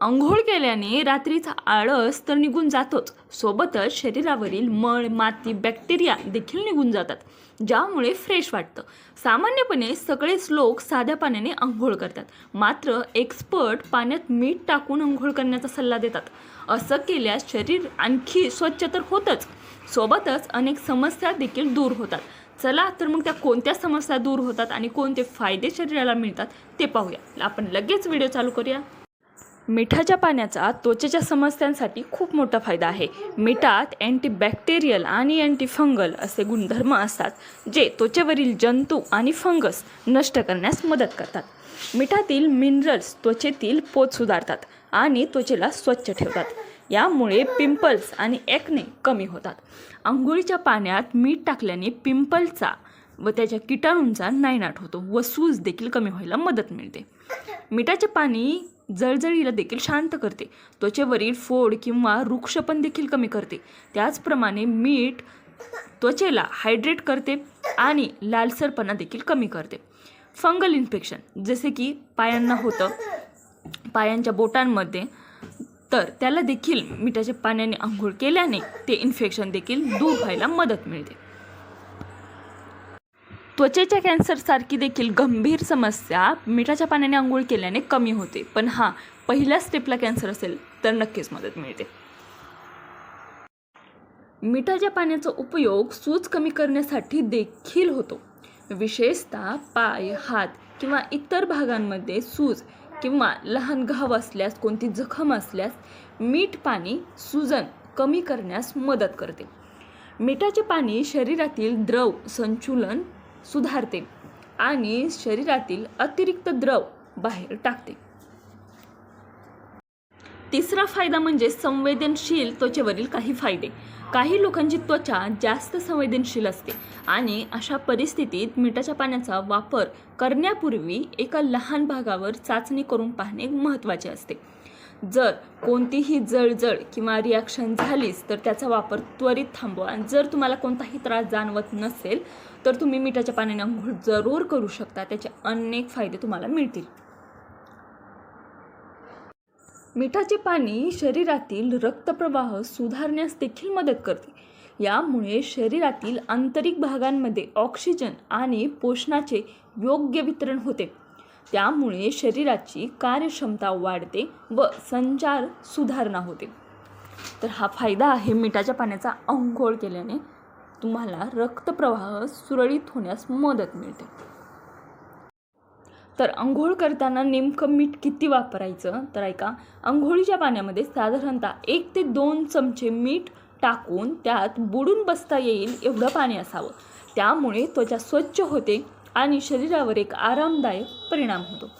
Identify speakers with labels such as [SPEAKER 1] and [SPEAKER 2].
[SPEAKER 1] आंघोळ केल्याने रात्रीचा आळस तर निघून जातोच. सोबतच शरीरावरील मळ माती बॅक्टेरिया देखील निघून जातात ज्यामुळे फ्रेश वाटतं. सामान्यपणे सगळेच लोक साध्या पाण्याने आंघोळ करतात. मात्र एक्सपर्ट पाण्यात मीठ टाकून आंघोळ करण्याचा सल्ला देतात. असं केल्यास शरीर आणखी स्वच्छ तर होतंच. सोबतच अनेक समस्या देखील दूर होतात. चला तर मग त्या कोणत्या समस्या दूर होतात आणि कोणते फायदे शरीराला मिळतात ते पाहूया. आपण लगेच व्हिडिओ चालू करूया. मिठाच्या पाण्याचा त्वचेच्या समस्यांसाठी खूप मोठा फायदा आहे. मिठात अँटीबॅक्टेरियल आणि अँटीफंगल असे गुणधर्म असतात जे त्वचेवरील जंतू आणि फंगस नष्ट करण्यास मदत करतात. मिठातील मिनरल्स त्वचेतील पोत सुधारतात आणि त्वचेला स्वच्छ ठेवतात. यामुळे पिंपल्स आणि ॲक्ने कमी होतात. आंघोळीच्या पाण्यात मीठ टाकल्याने पिंपलचा व त्याच्या किटाणूंचा नायनाट होतो. व सूज देखील कमी व्हायला मदत मिळते. मिठाचे पाणी जळजळीला देखील शांत करते. त्वचेवरील फोड किंवा वृक्षपण देखील कमी करते. त्याचप्रमाणे मीठ त्वचेला हायड्रेट करते आणि लालसरपणा देखील कमी करते. फंगल इन्फेक्शन जसे की पायांना होतं पायांच्या बोटांमध्ये तर त्याला देखील मिठाच्या पाण्याने आंघोळ केल्याने ते इन्फेक्शन देखील दूर व्हायला मदत मिळते. त्वचेच्या कॅन्सरसारखी देखील गंभीर समस्या मिठाच्या पाण्याने आंघोळ केल्याने कमी होते. पण हा पहिल्या स्टेपला कॅन्सर असेल तर नक्कीच मदत मिळते. मिठाच्या पाण्याचा उपयोग सूज कमी करण्यासाठी देखील होतो. विशेषतः पाय हात किंवा इतर भागांमध्ये सूज किंवा लहान घाव असल्यास कोणती जखम असल्यास मीठ पाणी सुजन कमी करण्यास मदत करते. मिठाचे पाणी शरीरातील द्रव संचुलन सुधारते आणि शरीरातील अतिरिक्त द्रव बाहेर टाकते. तिसरा फायदा म्हणजे संवेदनशील त्वचेवरील काही फायदे. काही लोकांची त्वचा जास्त संवेदनशील असते आणि अशा परिस्थितीत मिठाच्या पाण्याचा वापर करण्यापूर्वी एका लहान भागावर चाचणी करून पाहणे महत्त्वाचे असते. जर कोणतीही जळजळ किंवा रिॲक्शन झालीच तर त्याचा वापर त्वरित थांबवा. आणि जर तुम्हाला कोणताही त्रास जाणवत नसेल तर तुम्ही मिठाच्या पाण्याने आंघोळ जरूर करू शकता. त्याचे अनेक फायदे तुम्हाला मिळतील. मिठाचे पाणी शरीरातील रक्तप्रवाह सुधारण्यास देखील मदत करते. यामुळे शरीरातील आंतरिक भागांमध्ये ऑक्सिजन आणि पोषणाचे योग्य वितरण होते. त्यामुळे शरीराची कार्यक्षमता वाढते व संचार सुधारणा होते. तर हा फायदा आहे मिठाच्या पाण्याचा अंघोळ केल्याने तुम्हाला रक्तप्रवाह सुरळीत होण्यास मदत मिळते. तर अंघोळ करताना नेमकं मीठ किती वापरायचं? तर ऐका आंघोळीच्या पाण्यामध्ये साधारणतः एक ते दोन चमचे मीठ टाकून त्यात बुडून बसता येईल एवढं पाणी असावं. त्यामुळे त्वचा स्वच्छ होते आणि शरीरावर एक आरामदायक परिणाम होतो.